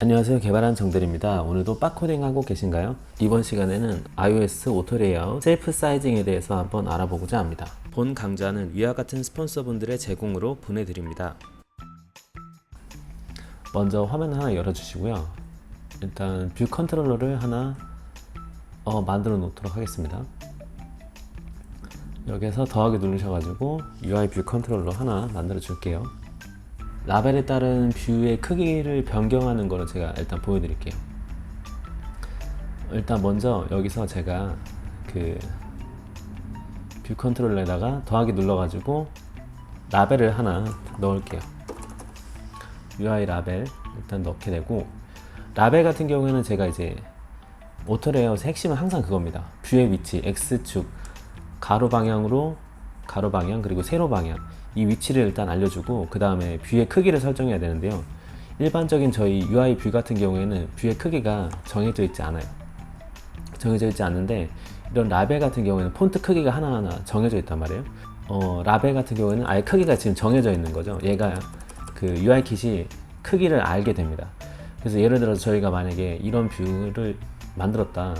안녕하세요. 개발한 정들입니다. 오늘도 빡코딩 하고 계신가요? 이번 시간에는 iOS 오토레이아웃 셀프 사이징에 대해서 한번 알아보고자 합니다. 본 강좌는 위와 같은 스폰서분들의 제공으로 보내드립니다. 먼저 화면 하나 열어주시고요. 일단 뷰 컨트롤러를 하나 어, 만들어 놓도록 하겠습니다. 여기서 더하기 누르셔가지고 UI 뷰 컨트롤러 하나 만들어 줄게요 라벨에 따른 뷰의 크기를 변경하는 거를 제가 일단 보여드릴게요. 일단 먼저 여기서 제가 그 뷰 컨트롤러에다가 더하기 눌러가지고 라벨을 하나 넣을게요. UI 라벨 일단 넣게 되고 라벨 같은 경우에는 제가 이제 오토레이아웃의 핵심은 항상 그겁니다. 뷰의 위치 X축 가로 방향으로 가로 방향 그리고 세로 방향 이 위치를 일단 알려주고 그 다음에 뷰의 크기를 설정해야 되는데요. 일반적인 저희 UI 뷰 같은 경우에는 뷰의 크기가 정해져 있지 않아요. 정해져 있지 않는데 이런 라벨 같은 경우에는 폰트 크기가 하나하나 정해져 있단 말이에요. 어, 라벨 같은 경우에는 아예 크기가 지금 정해져 있는 거죠. 얘가 그 UI 킷이 크기를 알게 됩니다. 그래서 예를 들어서 저희가 만약에 이런 뷰를 만들었다.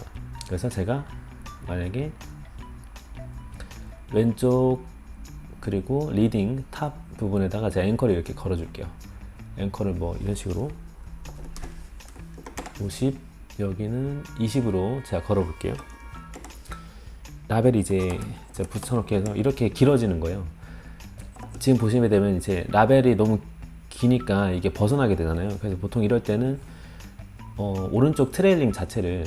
그래서 제가 만약에 왼쪽 그리고 리딩 탑 부분에다가 제가 앵커를 이렇게 걸어줄게요. 앵커를 뭐 이런 식으로 50 여기는 20으로 제가 걸어볼게요. 라벨이 이제 제가 붙여놓게 해서 이렇게 길어지는 거예요. 지금 보시면 되면 이제 라벨이 너무 기니까 이게 벗어나게 되잖아요. 그래서 보통 이럴 때는 어, 오른쪽 트레일링 자체를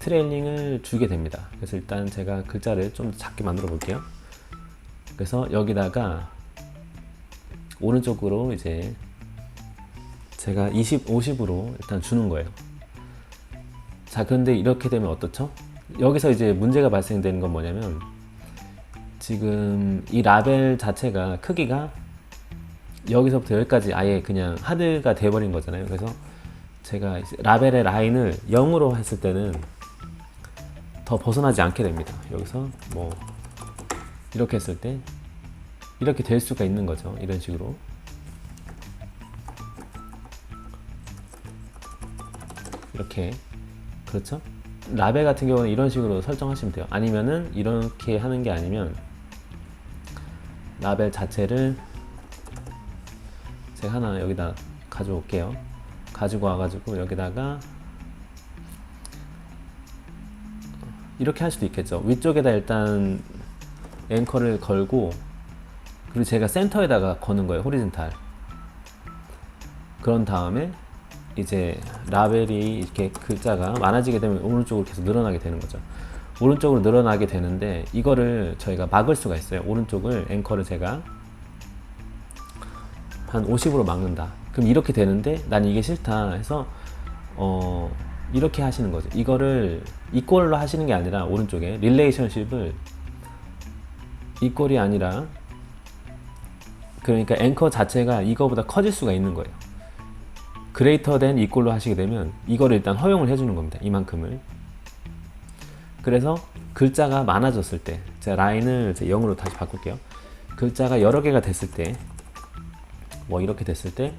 트레일링을 주게 됩니다. 그래서 일단 제가 글자를 좀 작게 만들어 볼게요. 그래서 여기다가 오른쪽으로 이제 제가 20, 50으로 일단 주는 거예요. 자, 그런데 이렇게 되면 어떻죠? 여기서 이제 문제가 발생되는 건 뭐냐면 지금 이 라벨 자체가 크기가 여기서부터 여기까지 아예 그냥 하드가 돼버린 거잖아요. 그래서 제가 라벨의 라인을 0으로 했을 때는 더 벗어나지 않게 됩니다. 여기서 뭐 이렇게 했을 때 이렇게 될 수가 있는 거죠. 이런 식으로. 이렇게 그렇죠? 라벨 같은 경우는 이런 식으로 설정하시면 돼요. 아니면은 이렇게 하는 게 아니면 라벨 자체를 제가 하나 여기다 가져올게요. 가지고 와가지고 여기다가 이렇게 할 수도 있겠죠. 위쪽에다 일단 앵커를 걸고 그리고 제가 센터에다가 거는 거예요. 호리즌탈. 그런 다음에 이제 라벨이 이렇게 글자가 많아지게 되면 오른쪽으로 계속 늘어나게 되는 거죠. 오른쪽으로 늘어나게 되는데 이거를 저희가 막을 수가 있어요. 오른쪽을 앵커를 제가 한 50으로 막는다. 그럼 이렇게 되는데 난 이게 싫다 해서 어 이렇게 하시는 거죠. 이거를 이꼴로 하시는 게 아니라 오른쪽에 릴레이션십을 이 꼴이 아니라 그러니까 앵커 자체가 이거보다 커질 수가 있는 거예요. 그레이터 된 이꼴로 하시게 되면 이거를 일단 허용을 해주는 겁니다. 이만큼을. 그래서 글자가 많아졌을 때, 제가 라인을 제 0으로 다시 바꿀게요. 글자가 여러 개가 됐을 때, 뭐 이렇게 됐을 때,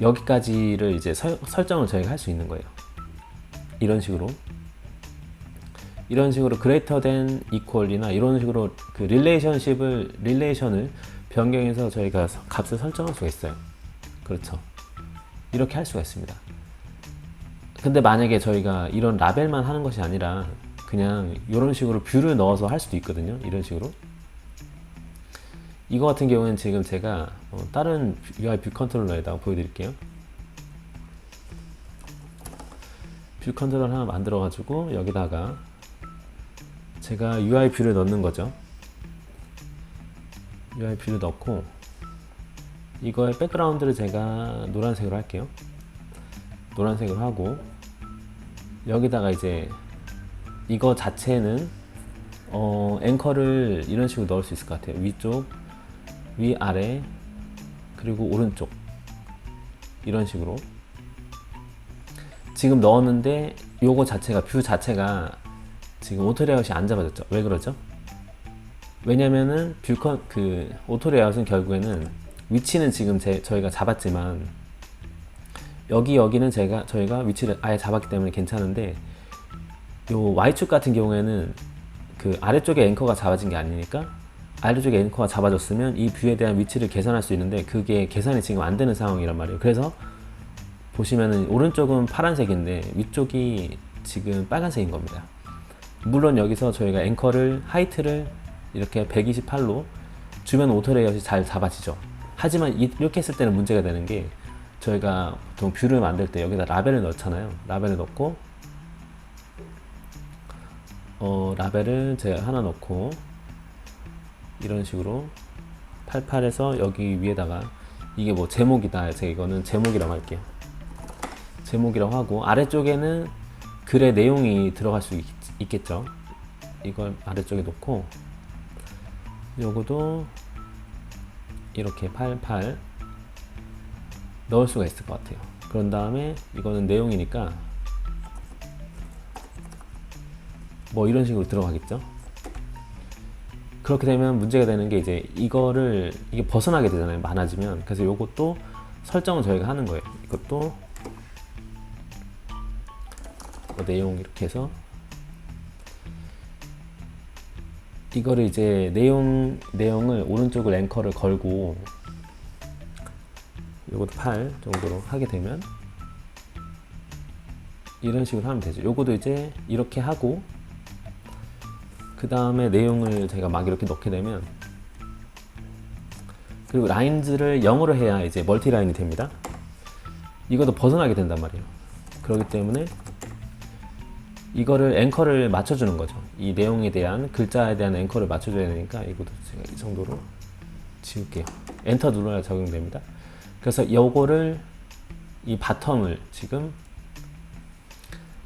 여기까지를 이제 설, 설정을 저희가 할 수 있는 거예요. 이런 식으로. 이런 식으로 그레이터 된 이퀄이나 이런 식으로 그 릴레이션십을, 릴레이션을 변경해서 저희가 서- 값을 설정할 수가 있어요. 그렇죠. 이렇게 할 수가 있습니다. 근데 만약에 저희가 이런 라벨만 하는 것이 아니라 그냥 이런 식으로 뷰를 넣어서 할 수도 있거든요. 이런 식으로. 이거 같은 경우는 지금 제가 어, 다른 UI 뷰 컨트롤러에다가 보여드릴게요. 뷰 컨트롤러 하나 만들어 가지고 여기다가 제가 UI 뷰를 넣는 거죠. UI 뷰를 넣고 이거의 백그라운드를 제가 노란색으로 할게요. 노란색으로 하고 여기다가 이제 이거 자체는 어, 앵커를 이런 식으로 넣을 수 있을 것 같아요. 위쪽, 위 아래, 그리고 오른쪽 이런 식으로 지금 넣었는데 요거 자체가 뷰 자체가 지금 오토레이아웃이 안 잡아졌죠. 왜 그러죠? 왜냐면은 뷰컨 그 오토레이아웃은 결국에는 위치는 지금 제, 저희가 잡았지만 여기 여기는 제가 저희가 위치를 아예 잡았기 때문에 괜찮은데 요 Y축 같은 경우에는 그 아래쪽에 앵커가 잡아진 게 아니니까 아래쪽에 앵커가 잡아졌으면 이 뷰에 대한 위치를 계산할 수 있는데 그게 계산이 지금 안 되는 상황이란 말이에요. 그래서 보시면은 오른쪽은 파란색인데 위쪽이 지금 빨간색인 겁니다. 물론 여기서 저희가 앵커를 하이트를 이렇게 128로 주변 오토레이어이 잘 잡아지죠. 하지만 이- 이렇게 했을 때는 문제가 되는 게 저희가 보통 뷰를 만들 때 여기다 라벨을 넣잖아요. 라벨을 넣고 어, 라벨을 제가 하나 넣고 이런 식으로 88에서 여기 위에다가 이게 뭐 제목이다. 제가 이거는 제목이라고 할게요. 제목이라고 하고 아래쪽에는 글의 내용이 들어갈 수 있, 있겠죠. 이걸 아래쪽에 놓고 요거도 이렇게 88 넣을 수가 있을 것 같아요. 그런 다음에 이거는 내용이니까 뭐 이런 식으로 들어가겠죠. 그렇게 되면 문제가 되는 게 이제 이거를 이게 벗어나게 되잖아요. 많아지면 그래서 요것도 설정을 저희가 하는 거예요. 이것도 뭐 내용 이렇게 해서 이거를 이제 내용 내용을 오른쪽을 앵커를 걸고 요것도 8 정도로 하게 되면 이런 식으로 하면 되죠. 요것도 이제 이렇게 하고 그 다음에 내용을 제가 막 이렇게 넣게 되면 그리고 라인즈를 0으로 해야 이제 멀티 라인이 됩니다. 이것도 벗어나게 된단 말이에요. 그렇기 때문에 이거를 앵커를 맞춰주는 거죠. 이 내용에 대한 글자에 대한 앵커를 맞춰줘야 되니까 이것도 제가 이 정도로 지울게요. 엔터 눌러야 적용됩니다. 그래서 요거를 이 바텀을 지금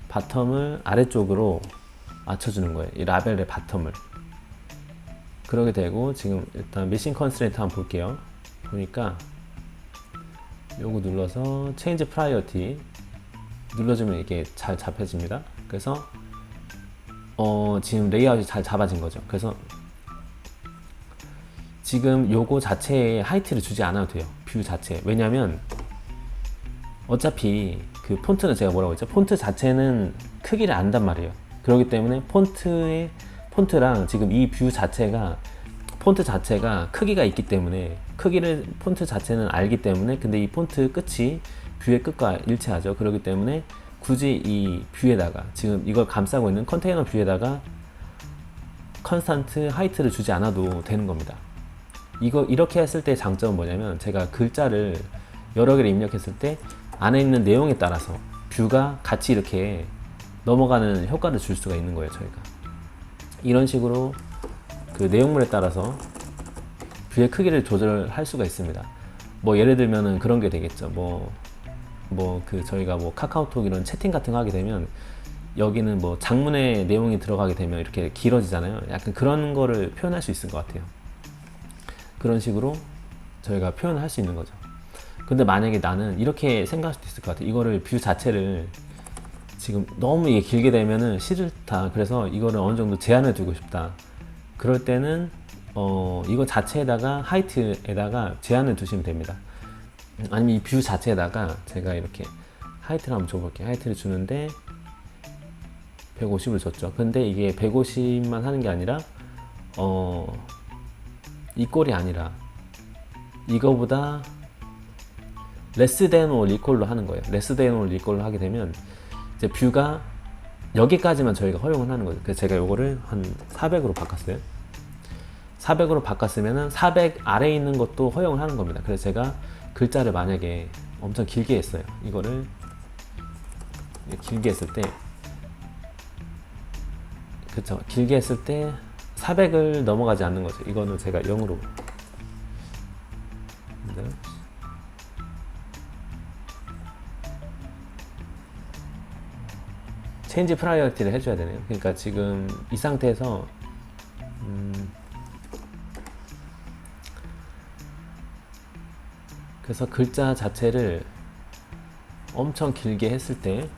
바텀을 아래쪽으로 맞춰주는 거예요. 이 라벨의 바텀을. 그러게 되고 지금 일단 미싱 컨스트레인트 한번 볼게요. 보니까 요거 눌러서 체인지 프라이어티 눌러주면 이게 잘 잡혀집니다. 그래서 어, 지금 레이아웃이 잘 잡아진 거죠. 그래서 지금 요거 자체에 하이트를 주지 않아도 돼요. 뷰 자체. 왜냐면 어차피 그 폰트는 제가 뭐라고 했죠? 폰트 자체는 크기를 안단 말이에요. 그렇기 때문에 폰트의 폰트랑 지금 이 뷰 자체가 폰트 자체가 크기가 있기 때문에 크기를 폰트 자체는 알기 때문에 근데 이 폰트 끝이 뷰의 끝과 일치하죠. 그렇기 때문에 굳이 이 뷰에다가 지금 이걸 감싸고 있는 컨테이너 뷰에다가 컨스탄트 하이트를 주지 않아도 되는 겁니다. 이거 이렇게 했을 때 장점은 뭐냐면 제가 글자를 여러 개를 입력했을 때 안에 있는 내용에 따라서 뷰가 같이 이렇게 넘어가는 효과를 줄 수가 있는 거예요, 저희가. 이런 식으로 그 내용물에 따라서 뷰의 크기를 조절할 수가 있습니다. 뭐 예를 들면은 그런 게 되겠죠. 뭐 뭐 그 저희가 뭐 카카오톡 이런 채팅 같은 거 하게 되면 여기는 뭐 장문의 내용이 들어가게 되면 이렇게 길어지잖아요. 약간 그런 거를 표현할 수 있을 것 같아요. 그런 식으로 저희가 표현할 수 있는 거죠. 근데 만약에 나는 이렇게 생각할 수도 있을 것 같아. 이거를 뷰 자체를 지금 너무 이게 길게 되면은 싫다. 그래서 이거를 어느 정도 제한을 두고 싶다. 그럴 때는 어 이거 자체에다가 하이트에다가 제한을 두시면 됩니다. 음, 아니면 이 뷰 자체에다가 제가 이렇게 하이트를 한번 줘볼게요. 하이트를 주는데 150을 줬죠. 근데 이게 150만 하는 게 아니라 어 이 꼴이 아니라 이거보다 레스 데노 리콜로 하는 거예요. 레스 데노 리콜로 하게 되면 이제 뷰가 여기까지만 저희가 허용을 하는 거죠. 그래서 제가 요거를 한 400으로 바꿨어요. 400으로 바꿨으면은 400 아래에 있는 것도 허용을 하는 겁니다. 그래서 제가 글자를 만약에 엄청 길게 했어요. 이거를 길게 했을 때 그쵸 길게 했을 때 400을 넘어가지 않는 거죠. 이거는 제가 0으로 네. 체인지 프라이어티를 해줘야 되네요. 그러니까 지금 이 상태에서 그래서 글자 자체를 엄청 길게 했을 때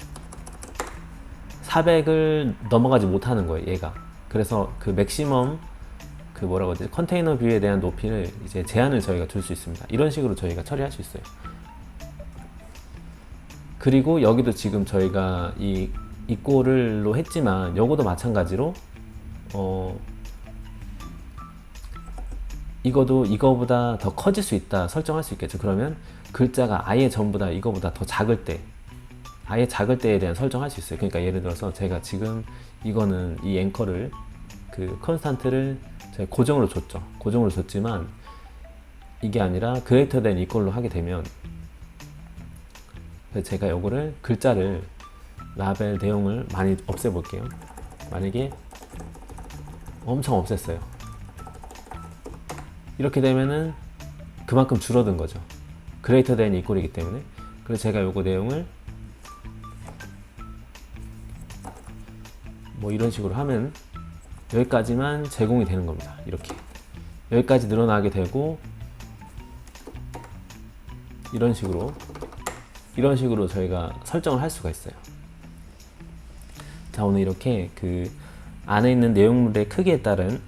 400을 넘어가지 못하는 거예요, 얘가. 그래서 그 맥시멈 그 뭐라고 하지? 컨테이너 뷰에 대한 높이를 이제 제한을 저희가 둘 수 있습니다. 이런 식으로 저희가 처리할 수 있어요. 그리고 여기도 지금 저희가 이 이꼴로 했지만 요거도 마찬가지로 어 이거도 이거보다 더 커질 수 있다 설정할 수 있겠죠. 그러면 글자가 아예 전부 다 이거보다 더 작을 때 아예 작을 때에 대한 설정할 수 있어요. 그러니까 예를 들어서 제가 지금 이거는 이 앵커를 그 컨스탄트를 제가 고정으로 줬죠. 고정으로 줬지만 이게 아니라 그레이터 된 이걸로 하게 되면 제가 요거를 글자를 라벨 내용을 많이 없애 볼게요. 만약에 엄청 없앴어요. 이렇게 되면은 그만큼 줄어든 거죠. 그레이터 된 이꼴이기 때문에. 그래서 제가 요거 내용을 뭐 이런 식으로 하면 여기까지만 제공이 되는 겁니다. 이렇게 여기까지 늘어나게 되고 이런 식으로 이런 식으로 저희가 설정을 할 수가 있어요. 자 오늘 이렇게 그 안에 있는 내용물의 크기에 따른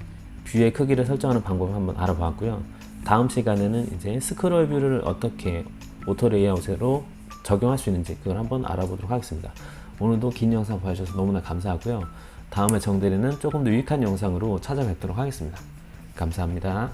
뷰의 크기를 설정하는 방법을 한번 알아보았고요. 다음 시간에는 이제 스크롤 뷰를 어떻게 오토 레이아웃으로 적용할 수 있는지 그걸 한번 알아보도록 하겠습니다. 오늘도 긴 영상 봐주셔서 너무나 감사하고요. 다음에 정대리는 조금 더 유익한 영상으로 찾아뵙도록 하겠습니다. 감사합니다.